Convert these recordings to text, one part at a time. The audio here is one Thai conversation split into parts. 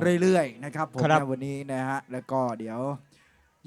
กันเรื่อยๆนะครับผมครับในวันนี้นะฮะแล้วก็เดี๋ยว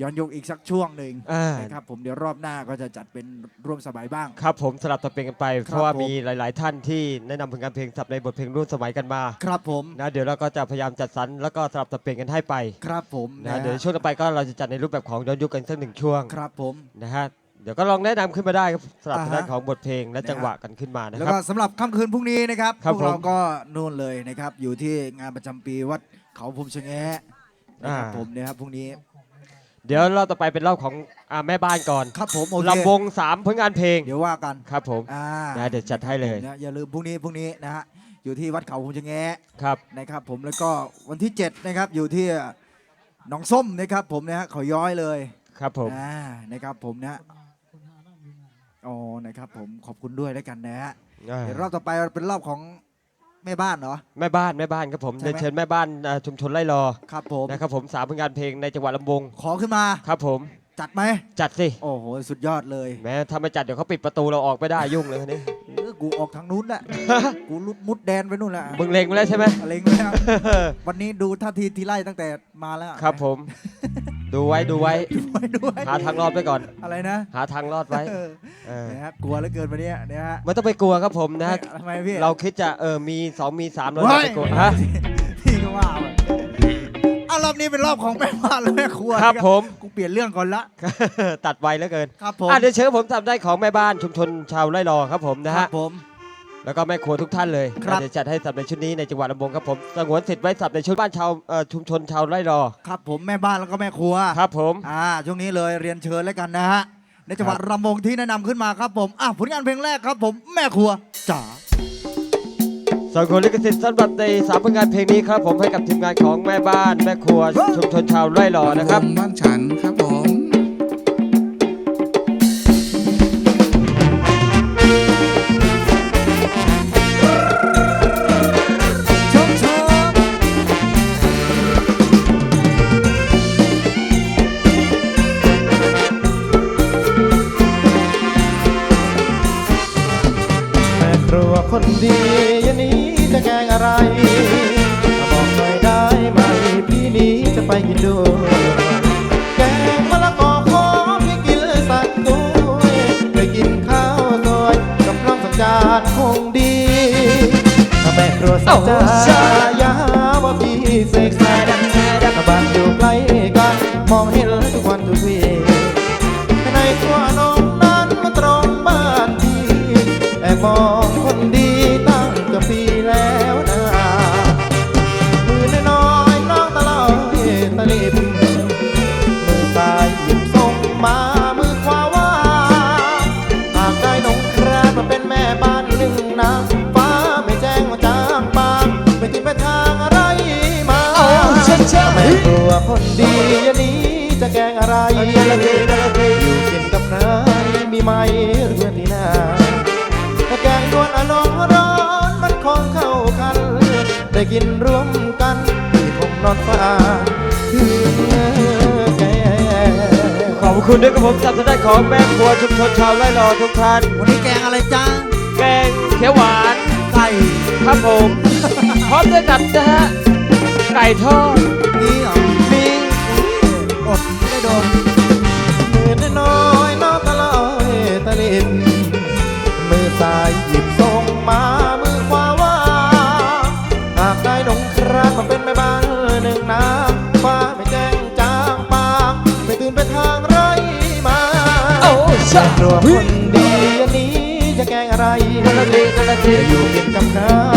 ย้อนยุคอีกสักช่วงหนึ่งอ่านะครับผมเดี๋ยวรอบหน้าก็จะจัดเป็นร่วมสมัยบ้าง ครับผมสลับตับเป็นกันไปครับเพราะว่าผมมีหลาย ๆ ท่านที่แนะนำผลงานเพลงสับในบทเพลงรุ่นสมัยกันมาครับผมนะเดี๋ยวเราก็จะพยายามจัดสรรแล้วก็สลับตับเป็นกันให้ไปครับผมนะนะเดี๋ยวช่วงต่อไปก็เราจะจัดในรูปแบบของย้อนยุคกันสักหนึ่งช่วงครับผม นะฮะเดี๋ยวก็ลองแนะนำขึ้นมาได้ครับสลับอ่าฮะทางด้านของบทเพลงและนะฮะจังหวะกันขึ้นมานะแล้วครับก็สำหรับค่ำคืนพรุ่งนี้นะครับครับพวกเราผม ก็นู่นเลยนะครับอยู่ที่งานประจำปีวัด เขาพรมชะแงะนะครับอ่า ผมนะครับพรุ่งนี้เดี๋ยวรอบต่อไปเป็นรอบของอ่าแม่บ้านก่อนครับผมโอเคลำวงสามผลงานเพลงเดี๋ยวว่ากันครับผมอ่านะเดี๋ยวจัดให้เลยนะอย่าลืมพรุ่งนี้พรุ่งนี้นะฮะอยู่ที่วัดเขาพรมชะแงะ ครับ นะครับผมแล้วก็วันที่ 7 นะครับอยู่ที่หนองส้มนะครับผมนะฮะเขาย้อยเลยครับผม อ่านะครับผมนะอ๋อนะครับผมขอบคุณด้วยแล้วกันนะฮะอ่าเดี๋ยวรอบต่อไปเป็นรอบของ แม่บ้านเหรอ แม่บ้านแม่บ้านครับผมใช่ไหม เรียนเชิญแม่บ้านอ่าชุมชนไร่รอครับผม นะครับผมสามผลงานเพลงในจังหวัดลำวงขอขึ้นมาครับผมจัดไหมจัดสิโอ้โห สุดยอดเลย แม้ถ้าไม่จัดเดี๋ยวเขาปิดประตูเราออกไม่ได้ยุ่งเลยคนนี้เออ กูออกทางนู้นแหละ กูลุดมุดแดนไปนู่นแหละมึงเลงไปแล้วใช่ไหมอะไรเงี้ยวันนี้ดูท่าทีทีไล่ตั้งแต่มาแล้วครับผม ดูไว้ดูไว้ด้วยด้วยหาทางรอดไปก่อน อะไรนะหาทางรอดไว้เออเออนะฮะกลัวเหลือเกินวันนี้เนี่ยฮะไม่ต้องไปกลัวครับผมนะ ทำไมพี่เราคิดจะเออมีสองมีสามเราเฮ้จะยไปกลัวฮะ พี่ก็ว่าไป อะรอบนี้เป็นรอบของแม่บ้านและแม่ครัวครับนะผม กูเปลี่ยนเรื่องก่อนละ ตัดไวเหลือเกินครับผมอะเดี๋ยวเชิญผมทำได้ของแม่บ้านชุมชนชาวไร่รอครับผมนะครัฮะ บผม แล้วก็แม่ครัวทุกท่านเลยครับ เดี๋ยวจัดให้สับในชุดนี้ในจังหวัดลำวงครับผมสงวนสิทธิ์ไว้สับในชุดบ้านชาวเอ่อชุมชนชาวไร่รอ ครับผมแม่บ้านแล้วก็แม่ครัว ครับผม อ่าช่วงนี้เลยเรียนเชิญแล้วกันนะฮะ ในจังหวัดรำวงที่แนะนำขึ้นมาครับผม อะผลงานเพลงแรกครับผมแม่ครัวจ๋า สงวนลิขสิทธิ์สำหรับในสามผลงานเพลงนี้ครับผมให้กับทีมงานของแม่บ้านแม่ครัวชุมชนชาวไร่รอนะครับบ้านฉันครับผมแม่ครัวคนดียันนี้ อะไรบอกหน่อยได้ไหมพี่นี้จะไปกินดูแกงมะละกอขอพี่กินสักถ้วยไปกินข้าวซอยกับน้องสักจานคงดีถ้าแม่ครัวสักจานอย่าหาว่าพี่เสกสรรถ้าบ้านอยู่ใกล้กันมองเห็น งอะไรอยู่กินกับใครมีไหมหรือเพื่อนที่หน้าถ้าแกงดวนอารมณ์ร้อนมันคงเข้ากัน ได้กินร่วมกันที่คงนอนฟ้าถึงแก่ขอบคุณด้วยครับผมสับทางด้านของแม่ครัวชุมชนชาวไร่รอทุกท่าน วันนี้แกงอะไรจ้าแกงเขียวหวานไก่ครับผมพร้อมด้วยกับนะฮะไก่ทอดนี่เหรอมีอ ซ้ายหยิบส่งมามือขวาว่าหากได้นงครานมาเป็นแม่บ้านหนึ่งน้ำฟ้าไม่แจ้งจางปางไม่ตื่นไปทางไรมาโอ้ชาครัวคนดีอันนี้จะแกงอะไรนาทีนาทีจะอยู่กินกับใครมีไม้หรือเพื่อนที่หน้า